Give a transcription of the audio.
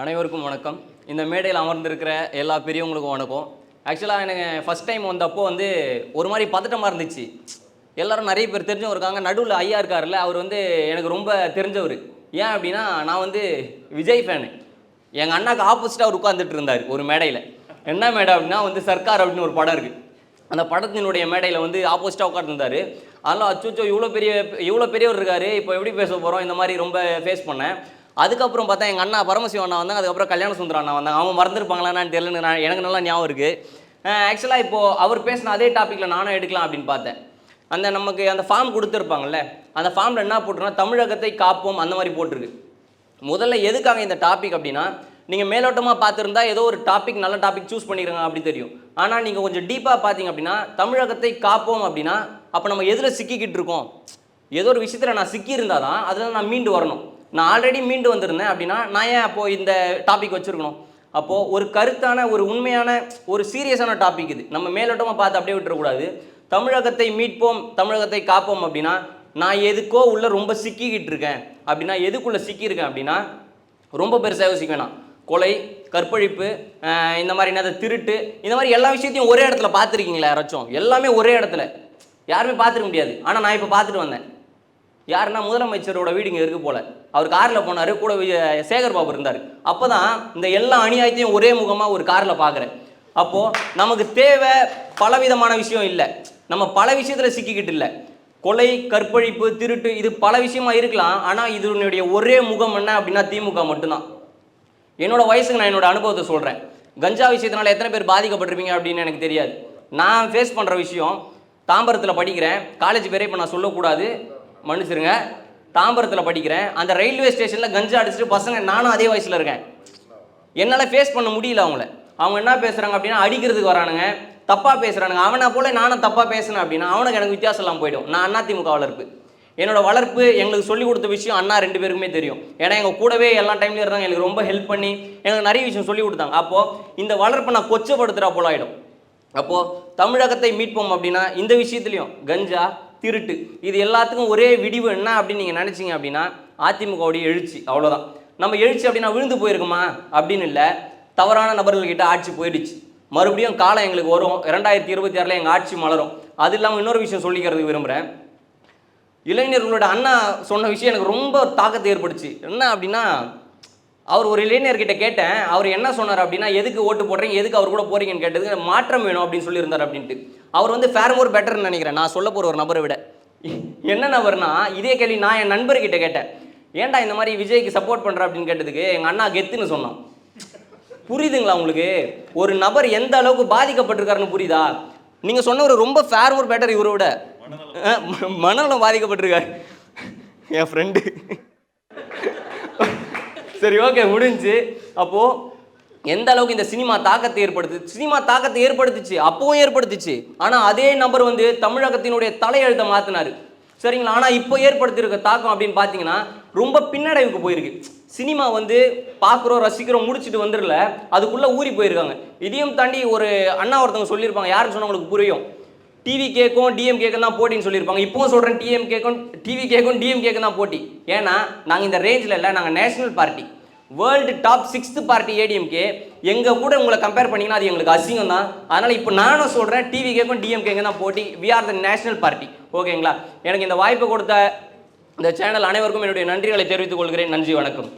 அனைவருக்கும் வணக்கம். இந்த மேடையில் அமர்ந்திருக்கிற எல்லா பெரியவங்களுக்கும் வணக்கம். ஆக்சுவலாக எனக்கு ஃபஸ்ட் டைம் வந்தப்போ வந்து ஒரு மாதிரி பதட்டமாக இருந்துச்சு. எல்லோரும் நிறைய பேர் தெரிஞ்சவங்க இருக்காங்க. நடுவில் ஐயா இருக்கார்ல அவர் வந்து எனக்கு ரொம்ப தெரிஞ்சவர். ஏன் அப்படின்னா நான் வந்து விஜய் ஃபேனு எங்கள் அண்ணாக்கு ஆப்போசிட்டாக அவர் உட்காந்துட்டு இருந்தார் ஒரு மேடையில். என்ன மேடை அப்படின்னா வந்து சர்க்கார் அப்படின்னு ஒரு படம் இருக்குது அந்த படத்தினுடைய மேடையில் வந்து ஆப்போசிட்டாக உட்காந்துருந்தார் அதனால் அச்சோச்சோ இவ்வளோ பெரிய இவ்வளோ பெரியவர் இருக்காரு. இப்போ எப்படி பேச போகிறோம் இந்த மாதிரி ரொம்ப ஃபேஸ் பண்ணேன். அதுக்கப்புறம் பார்த்தா எங்கள் அண்ணா பரமசிவம் அண்ணா வந்தாங்க அதுக்கப்புறம் கல்யாண சுந்தரம் அண்ணா வந்தாங்க. அவங்க மறந்துருப்பாங்களான்னு தெரியல நான் எனக்கு நல்லா ஞாபகம் இருக்குது ஆக்சுவலாக இப்போது அவர் பேசின அதே டாப்பிக்கில் நானும் எடுக்கலாம் அப்படின்னு பார்த்தேன். அந்த நமக்கு அந்த ஃபார்ம் கொடுத்துருப்பாங்கல்ல அந்த ஃபார்மில் என்ன போட்டிருன்னா தமிழகத்தை காப்போம் அந்த மாதிரி போட்டிருக்கு. முதல்ல எதுக்காக இந்த டாபிக் அப்படின்னா நீங்கள் மேலோட்டமாக பார்த்துருந்தா ஏதோ ஒரு டாபிக் நல்ல டாபிக் சூஸ் பண்ணிக்கிறாங்க அப்படி தெரியும். ஆனால் நீங்கள் கொஞ்சம் டீப்பாக பார்த்தீங்க அப்படின்னா தமிழகத்தை காப்போம் அப்படின்னா அப்போ நம்ம எதில் சிக்கிக்கிட்டு இருக்கோம்? ஏதோ ஒரு விஷயத்தில் நான் சிக்கியிருந்தால் தான் அதில் நான் மீண்டு வரணும். நான் ஆல்ரெடி மீண்டு வந்திருந்தேன் அப்படின்னா நான் ஏன் அப்போது இந்த டாபிக் வச்சுருக்கணும்? அப்போது ஒரு கருத்தான ஒரு உண்மையான ஒரு சீரியஸான டாபிக் இது. நம்ம மேலோட்டமாக பார்த்து அப்படியே விட்டுறக்கூடாது. தமிழகத்தை மீட்போம் தமிழகத்தை காப்போம் அப்படின்னா நான் எதுக்கோ உள்ளே ரொம்ப சிக்கிக்கிட்டு இருக்கேன். அப்படின்னா எதுக்குள்ளே சிக்கியிருக்கேன் அப்படின்னா ரொம்ப பெருசாக யோசிக்க வேணாம். கொலை கற்பழிப்பு இந்த மாதிரி என்னது திருட்டு இந்த மாதிரி எல்லா விஷயத்தையும் ஒரே இடத்துல பார்த்துருக்கீங்களா யாராச்சும்? எல்லாமே ஒரே இடத்துல. யாருமே பார்த்துருக்க முடியாது. ஆனால் நான் இப்போ பார்த்துட்டு வந்தேன். யாருன்னா முதலமைச்சரோட வீடு இங்கே இருக்கு போல. அவர் காரில் போனார் கூட சேகர் பாபு இருந்தார். அப்போ தான் இந்த எல்லா அநியாயத்தையும் ஒரே முகமாக ஒரு காரில் பார்க்குறேன் அப்போது நமக்கு தேவை பலவிதமான விஷயம் இல்லை. நம்ம பல விஷயத்தில் சிக்கிக்கிட்டு இல்லை. கொலை கற்பழிப்பு திருட்டு இது பல விஷயமா இருக்கலாம். ஆனால் இதனுடைய ஒரே முகம் என்ன அப்படின்னா திமுக மட்டும்தான். என்னோட வயசுக்கு நான் என்னோட அனுபவத்தை சொல்கிறேன் கஞ்சா விஷயத்தினால எத்தனை பேர் பாதிக்கப்பட்டிருப்பீங்க அப்படின்னு எனக்கு தெரியாது. நான் ஃபேஸ் பண்ணுற விஷயம் தாம்பரத்தில் படிக்கிறேன். காலேஜ் பேரே இப்போ நான் சொல்லக்கூடாது. மன்னிச்சிருங்க தாம்பரத்தில் படிக்கிறேன். அந்த ரயில்வே ஸ்டேஷனில் கஞ்சா அடிச்சுட்டு பசங்க நானும் அதே வயசில் இருக்கேன். என்னால் ஃபேஸ் பண்ண முடியல அவங்கள. அவங்க என்ன பேசுகிறாங்க அப்படின்னா அடிக்கிறதுக்கு வரானுங்க தப்பாக பேசுகிறானுங்க அவனை போல நானும் தப்பாக பேசினேன் அப்படின்னா அவனுக்கு எனக்கு வித்தியாசம் இல்லாமல் போயிடும். நான் அதிமுக வளர்ப்பு என்னோட வளர்ப்பு எங்களுக்கு சொல்லி கொடுத்த விஷயம் அண்ணா ரெண்டு பேருக்குமே தெரியும். ஏன்னா எங்கள் கூடவே எல்லா டைம்லையும் இருந்தாங்க. எனக்கு ரொம்ப ஹெல்ப் பண்ணி எங்களுக்கு நிறைய விஷயம் சொல்லிக் கொடுத்தாங்க. அப்போது இந்த வளர்ப்பை நான் கொச்சப்படுத்துகிற போல ஆகிடும் அப்போது தமிழகத்தை மீட்போம் அப்படின்னா இந்த விஷயத்துலையும் கஞ்சா திருட்டு. இது எல்லாத்துக்கும் ஒரே விடிவு என்ன அப்படின்னு நீங்கள் நினச்சிங்க அப்படின்னா அதிமுகவுடைய எழுச்சி அவ்வளோதான் நம்ம எழுச்சி அப்படின்னா விழுந்து போயிருக்குமா? அப்படின்னு இல்லை. தவறான நபர்கள்கிட்ட ஆட்சி போயிடுச்சு. மறுபடியும் காலம் எங்களுக்கு வரும். ரெண்டாயிரத்தி இருபத்தி ஆறில் எங்கள் ஆட்சி மலரும். அது இல்லாமல் இன்னொரு விஷயம் சொல்லிக்கிறதுக்கு விரும்புகிறேன் இளைஞர்களோட அண்ணா சொன்ன விஷயம் எனக்கு ரொம்ப தாக்கத்தை ஏற்படுச்சு என்ன அப்படின்னா அவர் ஒரு இளைஞர்கிட்ட கேட்டேன். அவர் என்ன சொன்னார் அப்படின்னா எதுக்கு ஓட்டு போடுறீங்க? எதுக்கு அவர் கூட போகிறீங்கன்னு கேட்டதுக்கு மாற்றம் வேணும் அப்படின்னு சொல்லியிருந்தார் அப்படின்ட்டு. அவர் வந்து ஃபேர் மோர் பெட்டர்னு நினைக்கிறேன். நான் சொல்ல போகிற ஒரு நபரை விட. என்ன நபர்னா இதே கேள்வி நான் என் நண்பர்கிட்ட கேட்டேன். ஏன்டா இந்த மாதிரி விஜய்க்கு சப்போர்ட் பண்ணுற அப்படின்னு கேட்டதுக்கு எங்கள் அண்ணா கெத்துன்னு சொன்னான். புரியுதுங்களா உங்களுக்கு? ஒரு நபர் எந்த அளவுக்கு பாதிக்கப்பட்டிருக்காருன்னு புரியுதா? நீங்க சொன்னவர் ரொம்ப ஃபேர் ஒரு பெட்டர் இவரை விட. மனநலம் பாதிக்கப்பட்டிருக்காரு. என் ஃப்ரெண்டு சரி ஓகே முடிஞ்சு. அப்போது எந்த அளவுக்கு இந்த சினிமா தாக்கத்தை ஏற்படுத்து சினிமா தாக்கத்தை ஏற்படுத்துச்சு அப்பவும் ஏற்படுத்துச்சு. ஆனா அதே நபர் வந்து தமிழகத்தினுடைய தலையெழுத்தை மாத்தினாரு. சரிங்களா? ஆனா இப்போ ஏற்படுத்தியிருக்க தாக்கம் அப்படின்னு பார்த்தீங்கன்னா ரொம்ப பின்னடைவுக்கு போயிருக்கு. சினிமா வந்து பார்க்குறோம் ரசிக்கிறோம் முடிச்சுட்டு வந்துடல அதுக்குள்ள ஊறி போயிருக்காங்க. இதையும் தாண்டி ஒரு அண்ணா ஒருத்தவங்க சொல்லியிருப்பாங்க. யாருன்னு சொன்னா உங்களுக்கு புரியும்? டிவி கேக்கும் டிஎம் கேக்கும் தான் போட்டின்னு சொல்லியிருப்பாங்க. இப்போவும் சொல்கிறேன் டிஎம் கேக்கும் டிவி கேக்கும் டிஎம் கேக்கும் தான் போட்டி. ஏன்னா நாங்கள் இந்த ரேஞ்சில் இல்லை நாங்கள் national party world top sixth party ADMK எங்கள் கூட உங்களை கம்பேர் பண்ணிங்கன்னா அது எங்களுக்கு அசிங்கம் தான் அதனால் இப்போ நானும் சொல்கிறேன் டிவி கேக்கும் டிஎம் தான் போட்டி. We are the national party ஓகேங்களா எனக்கு இந்த வாய்ப்பு கொடுத்த இந்த சேனல் அனைவருக்கும் என்னுடைய நன்றிகளை தெரிவித்துக் கொள்கிறேன். நன்றி வணக்கம்.